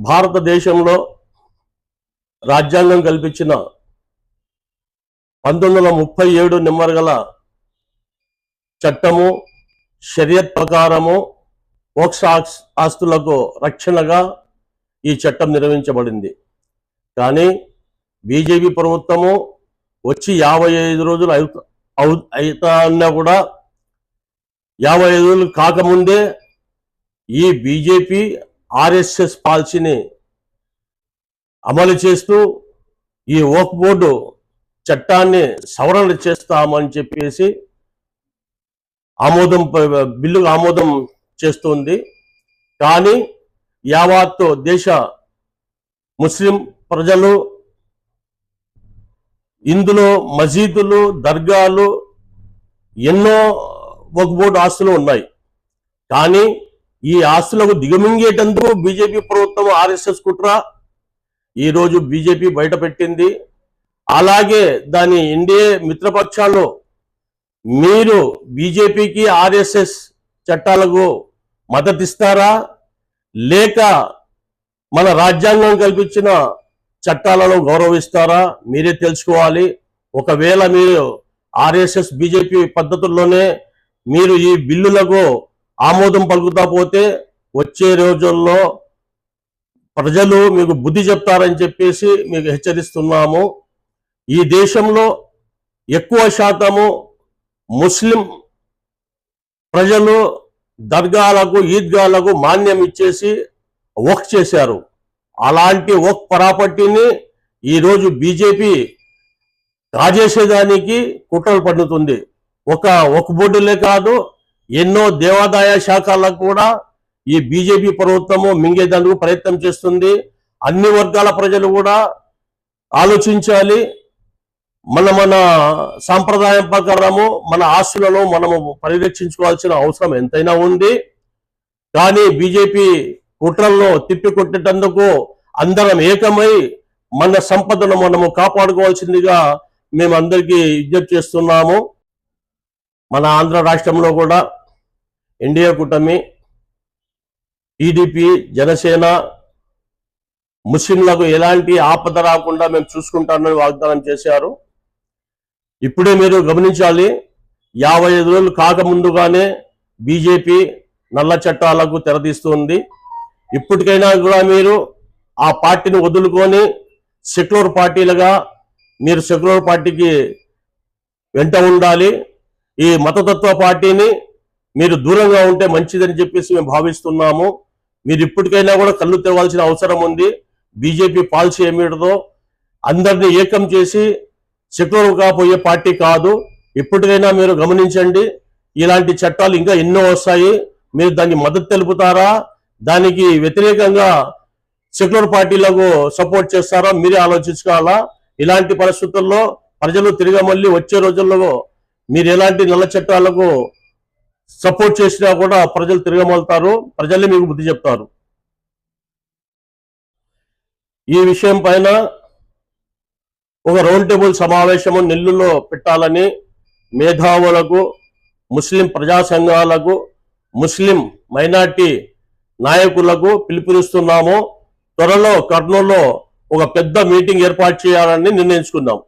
భారతదేశంలో రాజ్యాంగం కల్పించిన పంతొమ్మిది వందల ముప్పై ఏడు నెంబర్ గల చట్టము షరియత్ ప్రకారము మోక్ష ఆస్తులకు రక్షణగా ఈ చట్టం నిర్వహించబడింది. కానీ బీజేపీ ప్రభుత్వము వచ్చి యాభై ఐదు రోజులు అవుతా అవు- అవుతా అన్నా కూడా యాభై ఐదు రోజులు కాకముందే ఈ బీజేపీ ఆర్ఎస్ఎస్ పాలసీని అమలు చేస్తూ ఈ ఓక్ బోర్డు చట్టాన్ని సవరణ చేస్తామని చెప్పేసి ఆమోదం ప- బిల్లుకు ఆమోదం చేస్తుంది. కానీ యావత్తు దేశ ముస్లిం ప్రజలు ఇందులో మసీదులు దర్గాలు ఎన్నో వక్ బోర్డు ఆస్తులు ఉన్నాయి. కానీ ఈ ఆస్తులకు దిగమింగేటందుకు బీజేపీ ప్రభుత్వం ఆర్ఎస్ఎస్ కుట్ర ఈరోజు బీజేపీ బయటపెట్టింది అలాగే దాని ఎన్డీఏ మిత్రపక్షాలు మీరు బీజేపీకి ఆర్ఎస్ఎస్ చట్టాలకు మద్దతిస్తారా? లేక మన రాజ్యాంగం కల్పించిన చట్టాలను గౌరవిస్తారా? మీరే తెలుసుకోవాలి. ఒకవేళ మీరు ఆర్ఎస్ఎస్ బీజేపీ పద్ధతుల్లోనే మీరు ఈ బిల్లులకు ఆమోదం పలుకుతా పోతే వచ్చే రోజుల్లో ప్రజలు మీకు బుద్ధి చెప్తారని చెప్పేసి మీకు హెచ్చరిస్తున్నాము. ఈ దేశంలో ఎక్కువ శాతము ముస్లిం ప్రజలు దర్గాలకు ఈద్గాలకు మాన్యం ఇచ్చేసి వక్ చేశారు. అలాంటి వక్ ప్రాపర్టీని ఈరోజు బీజేపీ కాజేసేదానికి కుట్రలు పండుతుంది ఒక ఒక బోర్డులే కాదు ఎన్నో దేవాదాయ శాఖలకు కూడా ఈ బీజేపీ ప్రభుత్వము మింగేదందుకు ప్రయత్నం చేస్తుంది. అన్ని వర్గాల ప్రజలు కూడా ఆలోచించాలి. మన మన సాంప్రదాయం ప్రకారము మన ఆస్తులను మనము పరిరక్షించుకోవాల్సిన అవసరం ఎంతైనా ఉంది. కానీ బీజేపీ కుట్రల్లో తిప్పికొట్టేటందుకు అందరం ఏకమై మన సంపదను మనము కాపాడుకోవాల్సిందిగా మేము అందరికీ విజ్ఞప్తి చేస్తున్నాము. మన ఆంధ్ర రాష్ట్రంలో కూడా ఎన్డీఏ కూటమి టీడీపీ జనసేన ముస్లింలకు ఎలాంటి ఆపద రాకుండా మేము చూసుకుంటామని వాగ్దానం చేశారు. ఇప్పుడే మీరు గమనించాలి యాభై ఐదు రోజులు కాకముందుగానే బీజేపీ నల్ల చట్టాలకు తెరదీస్తుంది. ఇప్పటికైనా కూడా మీరు ఆ పార్టీని వదులుకొని సెక్యులర్ పార్టీలుగా మీరు సెక్యులర్ పార్టీకి వెంట ఉండాలి. ఈ మతతత్వ పార్టీని మీరు దూరంగా ఉంటే మంచిదని చెప్పేసి మేము భావిస్తున్నాము. మీరు ఇప్పటికైనా కూడా కళ్ళు తెరవాల్సిన అవసరం ఉంది. బీజేపీ పాలసీ ఏమిటో అందరినీ ఏకం చేసి సెక్యులర్ కాపోయే పార్టీ కాదు. ఇప్పటికైనా మీరు గమనించండి. ఇలాంటి చట్టాలు ఇంకా ఎన్నో వస్తాయి. మీరు దానికి మద్దతు తెలుపుతారా? దానికి వ్యతిరేకంగా సెక్యులర్ పార్టీలకు సపోర్ట్ చేస్తారా? మీరే ఆలోచించుకోవాలా? ఇలాంటి పరిస్థితుల్లో ప్రజలు తిరిగి మళ్ళీ వచ్చే రోజుల్లో మీరు ఎలాంటి నల్ల చట్టాలకు సపోర్ట్ చేసినా కూడా ప్రజలు తిరగమలుతారు. ప్రజలే మీకు బుద్ధి చెప్తారు. ఈ విషయం పైన ఒక రౌండ్ టేబుల్ సమావేశము నెల్లూరులో పెట్టాలని మేధావులకు ముస్లిం ప్రజా సంఘాలకు ముస్లిం మైనార్టీ నాయకులకు పిలుపునిస్తున్నాము. త్వరలో కర్నూలులో ఒక పెద్ద మీటింగ్ ఏర్పాటు చేయాలని నిర్ణయించుకున్నాం.